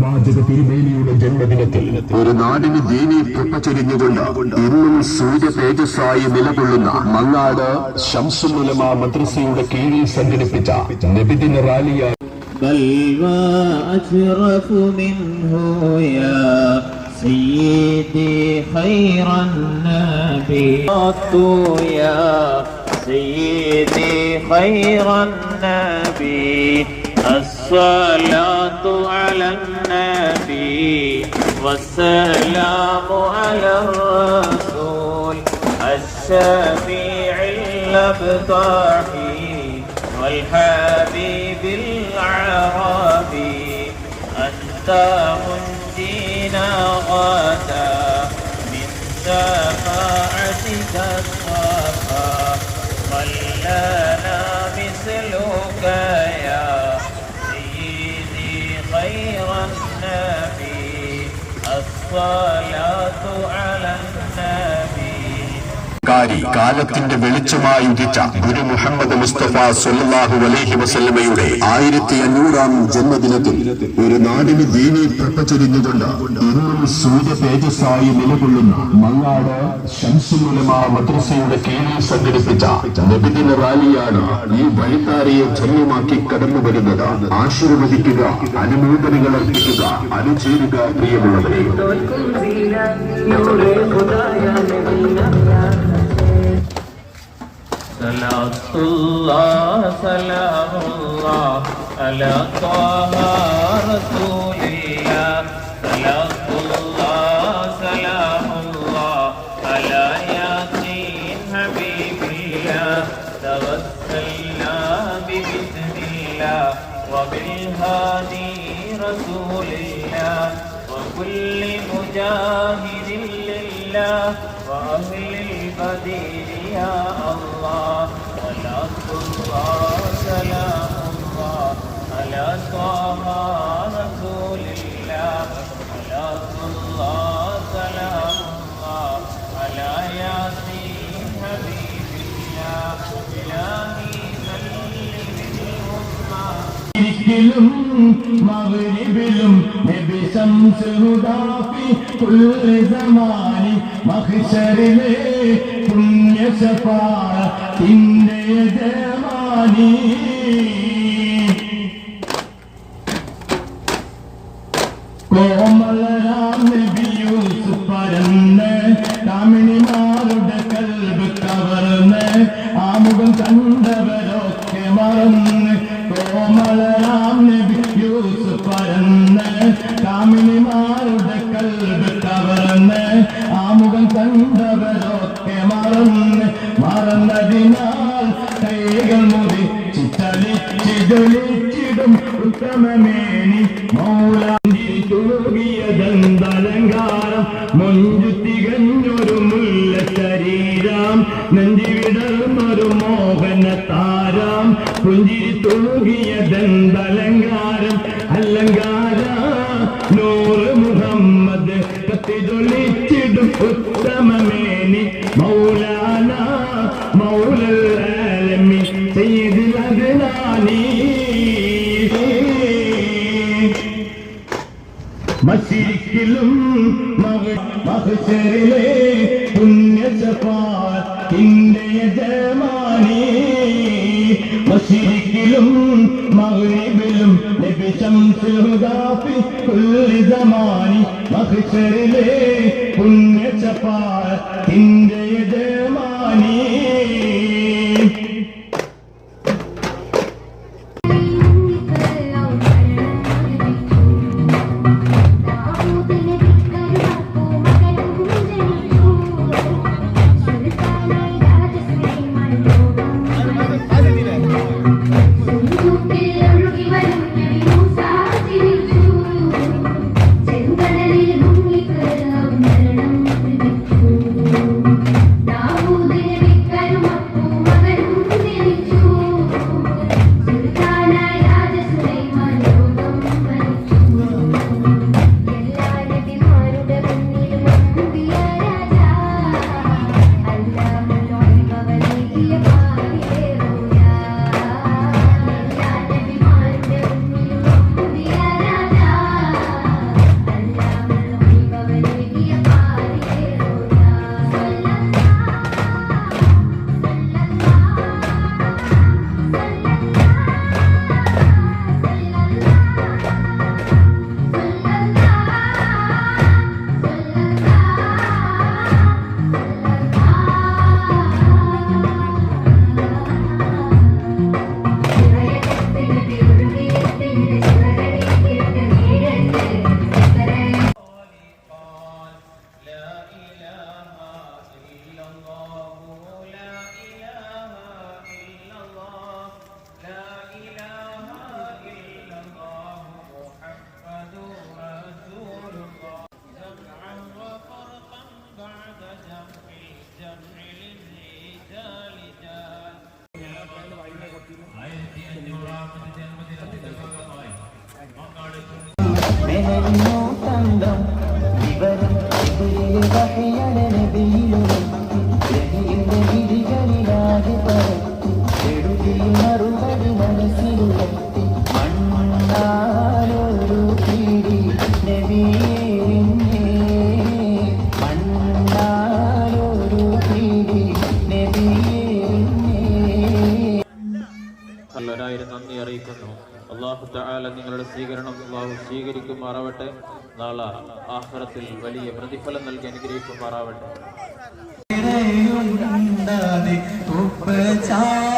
പ്രവാചക തിരുമേനിയുടെ ജന്മദിനത്തിൽ ഒരു നാടിന് ദീനി കൃപ ചൊരിഞ്ഞുകൊണ്ട് ഇന്നും സൂര്യ തേജസ്സായി നിലകൊള്ളുന്ന മങ്ങാട് ഷംസുലുലമ മദ്രസയുടെ കീഴിൽ സംഘടിപ്പിച്ച നബിദിന റാലിയായി بل وأشرف منه يا سيدي خير النبي يا سيدي خير النبي الصلاة على النبي والسلام على الرسول الشفيع الأبطاحي والحبيب العربي أنت منجينا غدا من شفاعتك الصفا ولنا مثلك الصلاة على النبي കാരി കാലത്തിന്റെ വെളിച്ചമായി ഉദിച്ച ഗുരു മുഹമ്മദ് മുസ്തഫ സല്ലല്ലാഹു അലൈഹി വസല്ലമയുടെ ആയിരത്തി അഞ്ഞൂറാം ജന്മദിനത്തിൽ ഒരു നാടിന് ദീനി പ്രപ്പച്ചൊരിഞ്ഞുകൊണ്ട് ചൊരിഞ്ഞുകൊണ്ട് ഇന്നും സൂര്യ തേജസ്സായി നിലകൊള്ളുന്ന മങ്ങാട് ശംസുലമ മദ്രസയുടെ കീഴിൽ സംഘടിപ്പിച്ച നബിദിന റാലിയാണ് ഈ വഴിത്താരയെ ധന്യമാക്കി കടന്നു വരുന്നത് ആശീർവദിക്കുക അനുമോദനങ്ങൾ അർപ്പിക്കുക അനുചേരുക പ്രിയമുള്ളവരെ. صلاة الله سلام الله على طه رسول الله صلاة الله سلام الله على ياسين حبيب الله توسلنا ببسم الله وبالهادي رسول الله وكل مجاهد لله وأهل البديل يا الله صلاة الله سلام الله على طه رسول الله صلاة الله سلام الله على ياسين حبيب الله إلهي سلم الأمة ിലും മഗ്രിബിലും നബി ശംസുദാഫി കുല്ലി സമാനി മഹ്ശറിലെ പുണ്യ ശഫാഅത്തിന്റെ കോമലരാം കോമളരാം നബി യൂസുഫ് പരന്ന് കണ്ടവരൊക്കെ മറന്ന് മറന്നതിനാൽ കൈകൾ മുതി ചിത്തലിച്ചിടലിച്ചിടും. ഉത്തമമേനി മൗലാന്തി തുളുകിയതെന്തലങ്കാരം മുഞ്ചു തികഞ്ഞൊരു മുല്ല ശരീരം നെഞ്ചിവിടർന്നൊരു മോഹന താരം പുഞ്ചിരി തുളുകിയതെന്തലങ്കാരം അലങ്കാര ഉത്തമമേനി മൗലാന മൗലൽ ആലമി സയ്യിദുൽ അദ്നാനി. മശിരിക്കിലും മഹശറിലെ പുണ്യ ശഫാത്തിന്റെ യജമാനി മശിരിക്കിലും മഗ്രിബിലും നബി ശംസുൽ ഹുദാഫി കുല്ലി സമാനി മഹ്ശറിലെ പുണ്യ ശഫാത്തിന്റെ baby. സ്വീകരിക്കുമാറാവട്ടെ. നാളെ ആഹാരത്തിൽ വലിയ പ്രതിഫലം നൽകി അനുഗ്രഹിക്കുമാറാവട്ടെ. ഉപചാര